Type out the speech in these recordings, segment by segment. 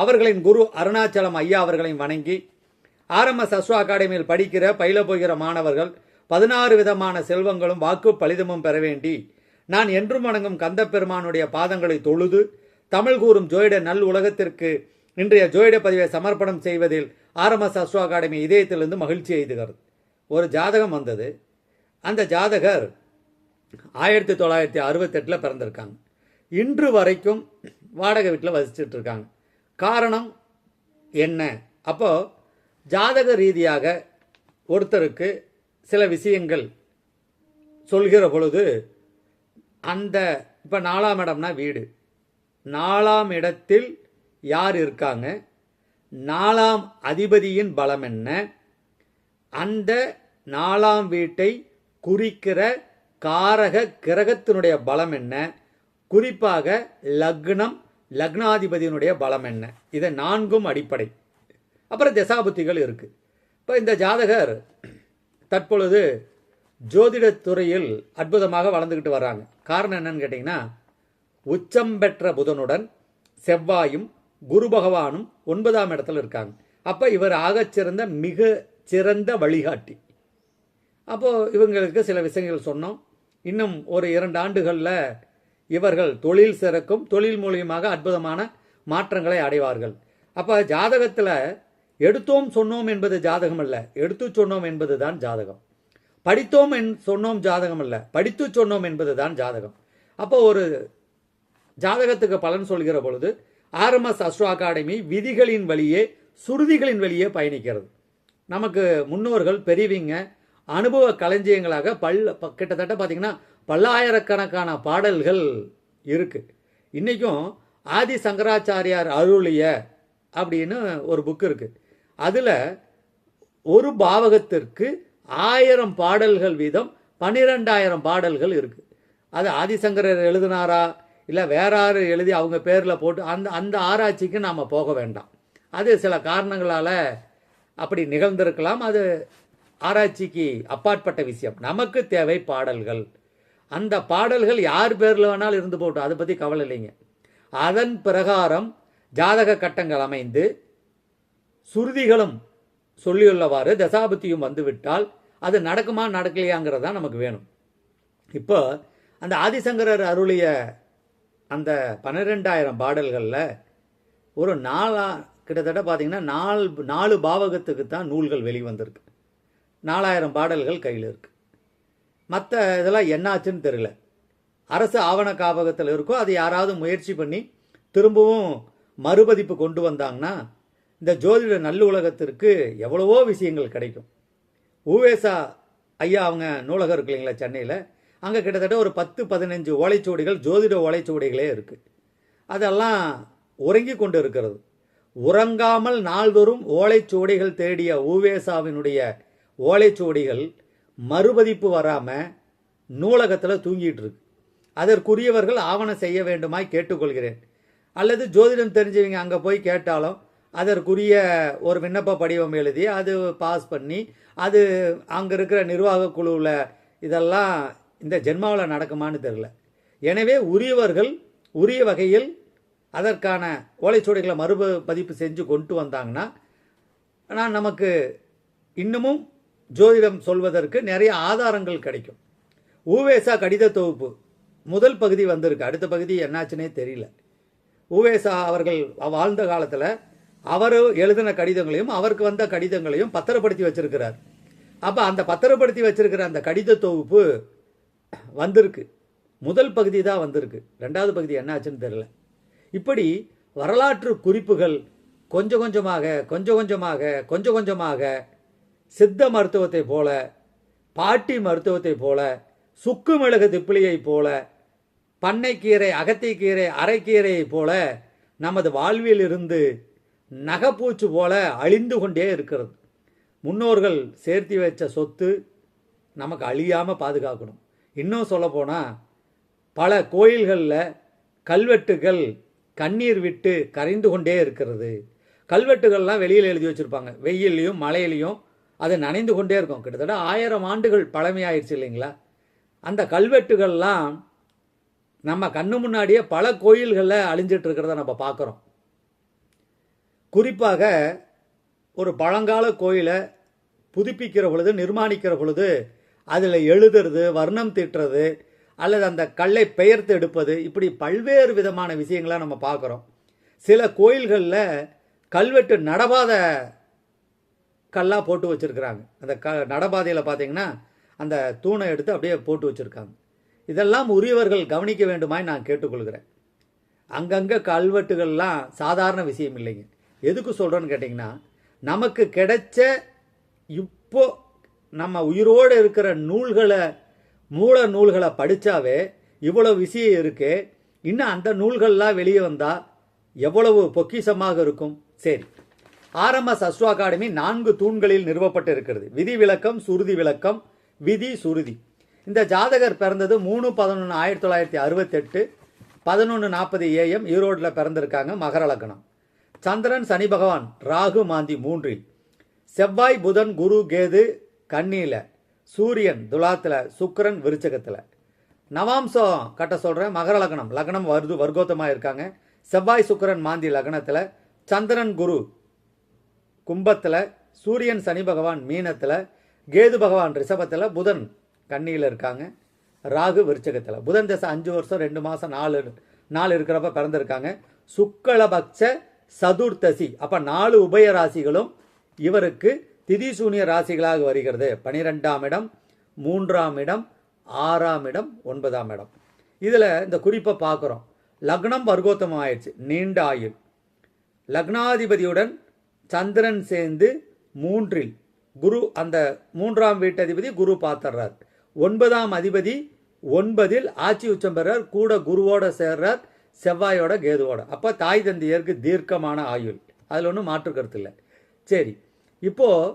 அவர்களின் குரு அருணாச்சலம் ஐயா அவர்களையும் வணங்கி ஆர்எம்எஸ் அஸ்வா அகாடமியில் படிக்கிற பயில போகிற மாணவர்கள் பதினாறு விதமான செல்வங்களும் வாக்கு பலிதமும் பெற வேண்டி நான் என்றும் வணங்கும் கந்தப்பெருமானுடைய பாதங்களை தொழுது தமிழ் கூறும் ஜோயிட நல் உலகத்திற்கு இன்றைய ஜோயிட பதிவை சமர்ப்பணம் செய்வதில் ஆர்எம்எஸ் அஸ்வா அகாடமி இதயத்திலிருந்து மகிழ்ச்சி எய்துகிறது ஒரு ஜாதகம் வந்தது. அந்த ஜாதகர் ஆயிரத்தி தொள்ளாயிரத்தி அறுபத்தெட்டில் பிறந்திருக்காங்க. இன்று வரைக்கும் வாடகை வீட்டில் வசிச்சுட்டு இருக்காங்க. காரணம் என்ன? அப்போ ஜாதக ரீதியாக ஒருத்தருக்கு சில விஷயங்கள் சொல்கிற பொழுது அந்த இப்போ நாலாம் இடம்னா வீடு. நாலாம் இடத்தில் யார் இருக்காங்க? நாலாம் அதிபதியின் பலம் என்ன? அந்த நாலாம் வீட்டை குறிக்கிற காரக கிரகத்தினுடைய பலம் என்ன? குறிப்பாக லக்னம் லக்னாதிபதியினுடைய பலம் என்ன? இதை நான்கும் அடிப்படை. அப்புறம் தசாபுத்திகள் இருக்குது இப்போ இந்த ஜாதகர் தற்பொழுது ஜோதிடத்துறையில் அற்புதமாக வளர்ந்துக்கிட்டு வர்றாங்க. காரணம் என்னன்னு கேட்டிங்கன்னா உச்சம் பெற்ற புதனுடன் செவ்வாயும் குரு பகவானும் ஒன்பதாம் இடத்துல இருக்காங்க. அப்போ இவர் ஆகச்சிறந்த மிக சிறந்த வழிகாட்டி. அப்போது இவங்களுக்கு சில விஷயங்கள் சொன்னோம். இன்னும் ஒரு இரண்டு ஆண்டுகளில் இவர்கள் தொழில் சிறக்கும் தொழில் மூலியமாக அற்புதமான மாற்றங்களை அடைவார்கள். அப்போ ஜாதகத்தில் எடுத்தோம் சொன்னோம் என்பது ஜாதகம் அல்ல. எடுத்து சொன்னோம் என்பது தான் ஜாதகம். படித்தோம் என் சொன்னோம் ஜாதகம் அல்ல. படித்து சொன்னோம் என்பது தான் ஜாதகம். அப்போ ஒரு ஜாதகத்துக்கு பலன் சொல்கிற பொழுது ஆர்எம்எஸ் அஸ்ட்ரோ அகாடமி விதிகளின் வழியே சுருதிகளின் வழியே பயணிக்கிறது. நமக்கு முன்னோர்கள் பெரியவிங்க அனுபவ களஞ்சியங்களாக பல் கிட்டத்தட்ட பார்த்தீங்கன்னா பல்லாயிரக்கணக்கான பாடல்கள் இருக்குது இன்றைக்கும் ஆதி சங்கராச்சாரியார் அருளிய அப்படின்னு ஒரு புக் இருக்குது அதில் ஒரு பாவகத்திற்கு ஆயிரம் பாடல்கள் வீதம் பன்னிரெண்டாயிரம் பாடல்கள் இருக்குது அது ஆதிசங்கரர் எழுதினாரா? இல்லை வேற யார் எழுதி அவங்க பேரில் போட்டு அந்த அந்த ஆராய்ச்சிக்கு நாம் போக வேண்டாம். அது சில காரணங்களால் அப்படி நிகழ்ந்திருக்கலாம். அது ஆராய்ச்சிக்கு அப்பாற்பட்ட விஷயம். நமக்கு தேவை பாடல்கள். அந்த பாடல்கள் யார் பேரில் வேணாலும் இருந்து போட்டோம் அதை பற்றி கவலை இல்லைங்க. அதன் பிரகாரம் ஜாதக கட்டங்கள் அமைந்து சுருதிகளும் சொல்லியுள்ளவாறு தசாபத்தியும் வந்துவிட்டால் அது நடக்குமா நடக்கலையாங்கிறது தான் நமக்கு வேணும். இப்போ அந்த ஆதிசங்கரர் அருளிய அந்த பன்னிரெண்டாயிரம் பாடல்களில் ஒரு நாலா கிட்டத்தட்ட பார்த்தீங்கன்னா நாலு நாலு பாவகத்துக்கு தான் நூல்கள் வெளிவந்திருக்கு. நாலாயிரம் பாடல்கள் கையில் இருக்குது மற்ற இதெல்லாம் என்னாச்சுன்னு தெரியல. அரசு ஆவண காப்பகத்தில் இருக்கோ அது யாராவது முயற்சி பண்ணி திரும்பவும் மறுபதிப்பு கொண்டு வந்தாங்கன்னா இந்த ஜோதிட நல்லுலகத்திற்கு எவ்வளவோ விஷயங்கள் கிடைக்கும். ஊவேசா ஐயா அவங்க நூலகம் இருக்கு இல்லைங்களா சென்னையில்? அங்கே கிட்டத்தட்ட ஒரு பத்து பதினஞ்சு ஓலைச்சுவடிகள் ஜோதிட ஓலைச்சுவடிகளே இருக்குது அதெல்லாம் உறங்கி கொண்டு இருக்கிறது. உறங்காமல் நாள்தோறும் ஓலைச்சுவடிகள் தேடிய ஊவேசாவினுடைய ஓலைச்சுவடிகள் மறுபதிப்பு வராமல் நூலகத்தில் தூங்கிட்டு இருக்கு. அதற்குரியவர்கள் ஆவணம் செய்ய வேண்டுமாய் கேட்டுக்கொள்கிறேன். அல்லது ஜோதிடம் தெரிஞ்சவங்க அங்கே போய் கேட்டாலும் அதற்குரிய ஒரு விண்ணப்ப படிவம் எழுதி அது பாஸ் பண்ணி அது அங்கே இருக்கிற நிர்வாக குழுவில் இதெல்லாம் இந்த ஜென்மாவில் நடக்குமான்னு தெரில எனவே உரியவர்கள் உரிய வகையில் அதற்கான ஓலைச்சுவடிகளை மறுபதிப்பு செஞ்சு கொண்டு வந்தாங்கன்னா ஆனால் நமக்கு இன்னமும் ஜோதிடம் சொல்வதற்கு நிறைய ஆதாரங்கள் கிடைக்கும். ஊவேசா கடித தொகுப்பு முதல் பகுதி வந்திருக்கு. அடுத்த பகுதி என்னாச்சுன்னே தெரியல. ஊவேசா அவர்கள் வாழ்ந்த காலத்தில் அவர் எழுதின கடிதங்களையும் அவருக்கு வந்த கடிதங்களையும் பத்திரப்படுத்தி வச்சிருக்கிறார். அப்போ அந்த பத்திரப்படுத்தி வச்சிருக்கிற அந்த கடித தொகுப்பு வந்திருக்கு. முதல் பகுதி தான் வந்திருக்கு. ரெண்டாவது பகுதி என்னாச்சுன்னு தெரியல. இப்படி வரலாற்று குறிப்புகள் கொஞ்சம் கொஞ்சமாக கொஞ்சம் கொஞ்சமாக கொஞ்சம் கொஞ்சமாக சித்த மருத்துவத்தை போல பாட்டி மருத்துவத்தை போல சுக்கு மிளகு திப்பிலியைப் போல பண்ணைக்கீரை அகத்திக்கீரை அரைக்கீரையைப் போல நமது வாழ்வில் இருந்து நகைப்பூச்சு போல அழிந்து கொண்டே இருக்கிறது. முன்னோர்கள் சேர்த்து வச்ச சொத்து நமக்கு அழியாமல் பாதுகாக்கணும். இன்னும் சொல்லப்போனால் பல கோயில்களில் கல்வெட்டுகள் கண்ணீர் விட்டு கரைந்து கொண்டே இருக்கிறது. கல்வெட்டுகள்லாம் வெளியில் எழுதி வச்சுருப்பாங்க. வெயில்லையும் மழையிலையும் அது நனைந்து கொண்டே இருக்கும். கிட்டத்தட்ட ஆயிரம் ஆண்டுகள் பழமையாயிருச்சு இல்லைங்களா? அந்த கல்வெட்டுகள்லாம் நம்ம கண்ணு முன்னாடியே பல கோயில்களில் அழிஞ்சிட்டு இருக்கிறத நம்ம பார்க்குறோம். குறிப்பாக ஒரு பழங்கால கோயிலை புதுப்பிக்கிற பொழுது நிர்மாணிக்கிற பொழுது அதில் எழுதுறது வர்ணம் தீட்டுறது அல்லது அந்த கல்லை பெயர்த்து எடுப்பது இப்படி பல்வேறு விதமான விஷயங்களை நம்ம பார்க்குறோம். சில கோயில்களில் கல்வெட்டு நடவாத கல்லாக போட்டு வச்சுருக்குறாங்க. அந்த க நடபாதையில் பார்த்தீங்கன்னா அந்த தூணை எடுத்து அப்படியே போட்டு வச்சுருக்காங்க. இதெல்லாம் உரியவர்கள் கவனிக்க வேண்டுமாய் நான் கேட்டுக்கொள்கிறேன். அங்கங்கே கல்வெட்டுகள்லாம் சாதாரண விஷயம் இல்லைங்க. எதுக்கு சொல்கிறேன்னு கேட்டிங்கன்னா நமக்கு கிடைச்ச இப்போ நம்ம உயிரோடு இருக்கிற நூல்களை மூல நூல்களை படித்தாவே இவ்வளோ விஷயம் இருக்குது இன்னும் அந்த நூல்கள்லாம் வெளியே வந்தால் எவ்வளவு பொக்கிஷமாக இருக்கும்? சரி. ஆர்எம்எஸ் அஸ்ட்ரோ அகாடமி நான்கு தூண்களில் நிறுவப்பட்டு இருக்கிறது விதி விளக்கம் சுருதி விளக்கம் விதி சுருதி. இந்த ஜாதகர் பிறந்தது மூணு பதினொன்று ஆயிரத்தி தொள்ளாயிரத்தி அறுபத்தெட்டு பதினொன்று நாற்பது ஏஎம் ஈரோட்டில் பிறந்திருக்காங்க மகர லக்னம். சந்திரன் சனி பகவான் ராகு மாந்தி மூன்றில். செவ்வாய் புதன் குரு கேது கண்ணியில் சூரியன் துலாத்தில். சுக்கரன் விருச்சகத்தில். நவாம்சம் கட்ட சொல்கிறேன் மகர லக்னம். லக்னம் வருது வர்க்கோத்தமாக இருக்காங்க. செவ்வாய் சுக்கரன் மாந்தி லக்னத்தில். சந்திரன் குரு கும்பத்தில் சூரியன் சனி பகவான் மீனத்தில் கேது பகவான் ரிஷபத்தில் புதன் கன்னியில் இருக்காங்க. ராகு விருச்சகத்தில். புதன் தசை அஞ்சு வருஷம் ரெண்டு மாதம் நாலு நாலு இருக்கிறப்ப பிறந்திருக்காங்க. சுக்களபக்ஷ சதுர்த்தசி. அப்போ நாலு உபய ராசிகளும் இவருக்கு திதிசூனிய ராசிகளாக வருகிறது. பனிரெண்டாம் இடம் மூன்றாம் இடம் ஆறாம் இடம் ஒன்பதாம் இடம். இதில் இந்த குறிப்பை பார்க்குறோம். லக்னம் வர்க்கோத்தமம் ஆயிடுச்சு. நீண்ட ஆயுள். லக்னாதிபதியுடன் சந்திரன் சேர்ந்து மூன்றில் குரு அந்த மூன்றாம் வீட்டதிபதி குரு பார்த்துறார். ஒன்பதாம் அதிபதி ஒன்பதில் ஆட்சி உச்சம் பெறார் கூட குருவோட சேர்றார் செவ்வாயோட கேதுவோட. அப்போ தாய் தந்தையருக்கு தீர்க்கமான ஆயுள். அதில் ஒன்றும் மாற்று கருத்து இல்லை. சரி இப்போது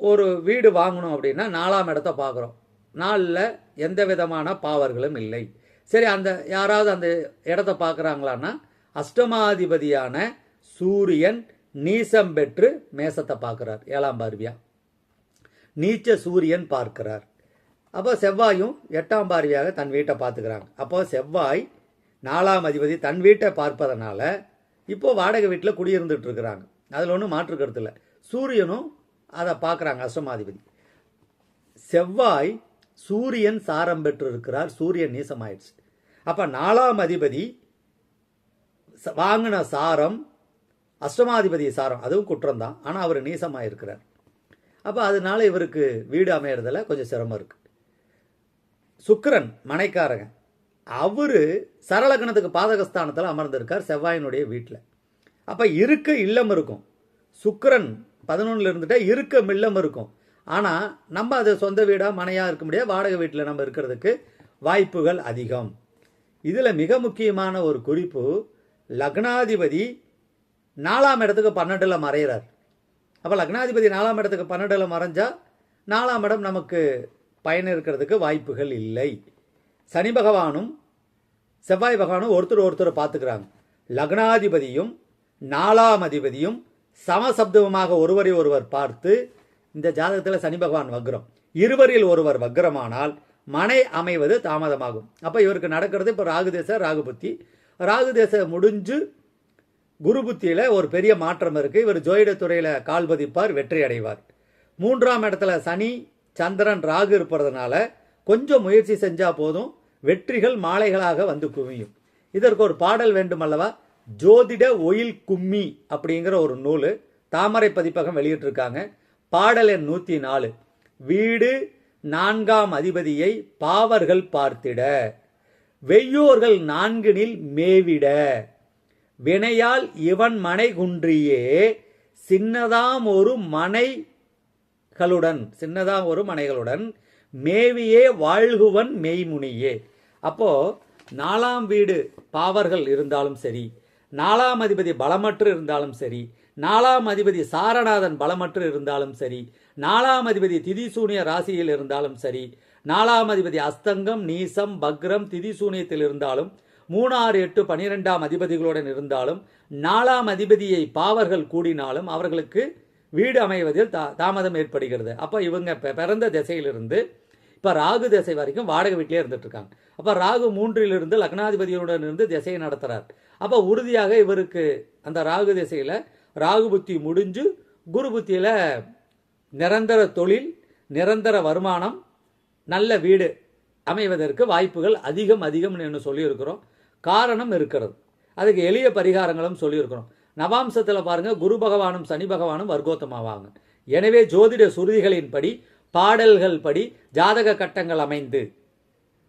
ஒரு வீடு வாங்கணும் அப்படின்னா நாலாம் இடத்த பார்க்குறோம். நாளில் எந்த விதமான பாவர்களும் இல்லை. சரி அந்த யாராவது அந்த இடத்த பார்க்குறாங்களான்னா அஷ்டமாதிபதியான சூரியன் நீசம் பெற்று மேசத்தை பார்க்குறார். ஏழாம் பார்வையா. நீச்ச சூரியன் பார்க்கிறார். அப்போ செவ்வாயும் எட்டாம் பார்வையாக தன் வீட்டை பார்த்துக்கிறாங்க. அப்போ செவ்வாய் நாலாம் அதிபதி தன் வீட்டை பார்ப்பதனால இப்போ வாடகை வீட்டில் குடியிருந்துட்டு இருக்கிறாங்க. அதில் ஒன்றும் மாற்று கருத்து இல்லை. சூரியனும் அதை பார்க்குறாங்க அஷ்டமாதிபதி. செவ்வாய் சூரியன் சாரம் பெற்று இருக்கிறார் சூரியன் நீசமாயிடுச்சு. அப்போ நாலாம் அதிபதி வாங்கின சாரம் அஷ்டமாதிபதி சாரம். அதுவும் குற்றம் தான் ஆனால் அவர் நீசமாக இருக்கிறார் அப்போ அதனால இவருக்கு வீடு அமையறதில் கொஞ்சம் சிரமம் இருக்குது சுக்கரன் மனைக்காரகன். அவர் சரளகணத்துக்கு பாதகஸ்தானத்தில் அமர்ந்திருக்கார் செவ்வாயினுடைய வீட்டில் அப்போ இருக்க இல்லம் இருக்கும். சுக்கரன் பதினொன்றில் இருந்துட்டால் இருக்க இல்லம் இருக்கும். ஆனால் நம்ம அது சொந்த வீடாக மனையாக இருக்க முடியாது. வாடகை வீட்டில் நம்ம இருக்கிறதுக்கு வாய்ப்புகள் அதிகம். இதில் மிக முக்கியமான ஒரு குறிப்பு லக்னாதிபதி நாலாம் இடத்துக்கு பன்னெண்டில் மறையிறார். அப்போ லக்னாதிபதி நாலாம் இடத்துக்கு பன்னெண்டில் மறைஞ்சால் நாலாம் இடம் நமக்கு பயன் இருக்கிறதுக்கு வாய்ப்புகள் இல்லை. சனி பகவானும் செவ்வாய் பகவானும் ஒருத்தர் ஒருத்தர் பார்த்துக்கிறாங்க. லக்னாதிபதியும் நாலாம் அதிபதியும் சமசப்தமாக ஒருவரை ஒருவர் பார்த்து இந்த ஜாதகத்தில் சனி பகவான் வக்ரம். இருவரில் ஒருவர் வக்ரமானால் மனை அமைவது தாமதமாகும். அப்போ இவருக்கு நடக்கிறது இப்போ ராகுதேச ராகுபத்தி ராகுதேச முடிஞ்சு குரு புத்தியில் ஒரு பெரிய மாற்றம் இருக்குது இவர் ஜோயிட துறையில் கால் பதிப்பார் வெற்றி அடைவார். மூன்றாம் இடத்துல சனி சந்திரன் ராகு இருப்பதனால கொஞ்சம் முயற்சி செஞ்சால் போதும். வெற்றிகள் மாலைகளாக வந்து குவியும். இதற்கு ஒரு பாடல் வேண்டும் அல்லவா ஜோதிட ஒயில் கும்மி அப்படிங்கிற ஒரு நூல் தாமரை பதிப்பகம் வெளியிட்டிருக்காங்க. பாடல் எண் நூற்றி நாலு. வீடு நான்காம் அதிபதியை பாவர்கள் பார்த்திட வெய்யோர்கள் நான்கினில் மேவிட. வினையால் இவன் மனை குன்றியே சின்னதாம் ஒரு மனைகளுடன் சின்னதாம் ஒரு மனைகளுடன் மேவியே வாழ்குவன் மெய்முனியே. அப்போ நாலாம் வீடு பாவர்கள் இருந்தாலும் சரி நாலாம் அதிபதி பலமற்று இருந்தாலும் சரி நாலாம் அதிபதி சாரநாதன் பலமற்று இருந்தாலும் சரி நாலாம் அதிபதி திதிசூனிய ராசியில் இருந்தாலும் சரி நாலாம் அதிபதி அஸ்தங்கம் நீசம் பக்ரம் திதிசூனியத்தில் இருந்தாலும் மூணாறு எட்டு பனிரெண்டாம் அதிபதிகளுடன் இருந்தாலும் நாலாம் அதிபதியை பாவர்கள் கூடினாலும் அவர்களுக்கு வீடு அமைவதில் தா தாமதம் ஏற்படுகிறது. அப்போ இவங்க பிறந்த திசையிலிருந்து இப்போ ராகு திசை வரைக்கும் வாடகை வீட்டிலே இருந்துட்டுருக்காங்க. அப்போ ராகு மூன்றிலிருந்து லக்னாதிபதியுடன் இருந்து திசையை நடத்துகிறார் அப்போ உறுதியாக இவருக்கு அந்த ராகு திசையில் ராகு புத்தி முடிஞ்சு குரு புத்தியில் நிரந்தர தொழில் நிரந்தர வருமானம் நல்ல வீடு அமைவதற்கு வாய்ப்புகள் அதிகம் அதிகம்னு என்று சொல்லியிருக்கிறோம். காரணம் இருக்கிறது. அதுக்கு எளிய பரிகாரங்களும் சொல்லியிருக்கிறோம் நவாம்சத்தில் பாருங்கள் குரு பகவானும் சனி பகவானும் வர்க்கோத்தமாவாங்க. எனவே ஜோதிட சுருதிகளின்படி பாடல்கள் படி ஜாதக கட்டங்கள் அமைந்து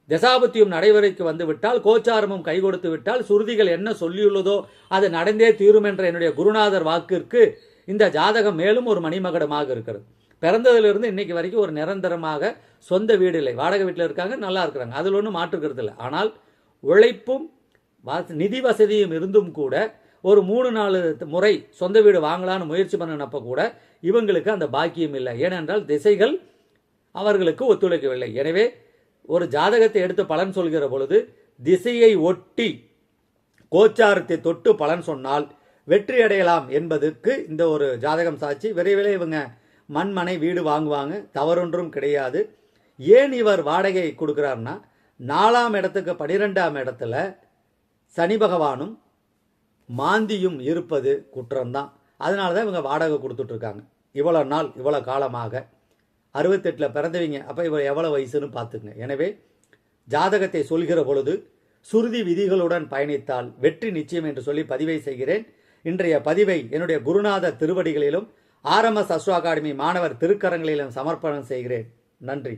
தசாபத்தியும் நடைமுறைக்கு வந்துவிட்டால் கோச்சாரமும் கை கொடுத்து விட்டால் சுருதிகள் என்ன சொல்லியுள்ளதோ அது நடந்தே தீரும் என்ற என்னுடைய குருநாதர் வாக்கிற்கு இந்த ஜாதகம் மேலும் ஒரு மணிமகடமாக இருக்கிறது. பிறந்ததிலிருந்து இன்னைக்கு வரைக்கும் ஒரு நிரந்தரமாக சொந்த வீடு இல்லை. வாடகை வீட்டில் இருக்காங்க நல்லா இருக்கிறாங்க. அதில் ஒன்றும் மாற்றுக்கிறது இல்லை. ஆனால் உழைப்பும் நிதி வசதியும் இருந்தும் கூட ஒரு மூணு நாலு முறை சொந்த வீடு வாங்கலாம்னு முயற்சி பண்ணினப்ப கூட இவங்களுக்கு அந்த பாக்கியம் இல்லை. ஏனென்றால் திசைகள் அவர்களுக்கு ஒத்துழைக்கவில்லை. எனவே ஒரு ஜாதகத்தை எடுத்து பலன் சொல்கிற பொழுது திசையை ஒட்டி கோச்சாரத்தை தொட்டு பலன் சொன்னால் வெற்றி அடையலாம் என்பதற்கு இந்த ஒரு ஜாதகம் சாட்சி. விரைவில் இவங்க மண்மனை வீடு வாங்குவாங்க. தவறொன்றும் கிடையாது. ஏன் இவர் வாடகை கொடுக்குறாருன்னா நாலாம் இடத்துக்கு பனிரெண்டாம் இடத்துல சனி பகவானும் மாந்தியும் இருப்பது குற்றம்தான். அதனால தான் இவங்க வாடகை கொடுத்துட்டு இருக்காங்க இவ்வளோ நாள் இவ்வளோ காலமாக அறுபத்தெட்டில் பிறந்தவங்க. அப்போ இவர் எவ்வளோ வயசுன்னு பார்த்துங்க எனவே ஜாதகத்தை சொல்கிற பொழுது சுருதி விதிகளுடன் பயணித்தால் வெற்றி நிச்சயம் என்று சொல்லி பதிவை செய்கிறேன். இன்றைய பதிவை என்னுடைய குருநாத திருவடிகளிலும் ஆர்எம்எஸ் அஸ்வ அகாடமி மாணவர் திருக்கரங்களிலும் சமர்ப்பணம் செய்கிறேன். நன்றி.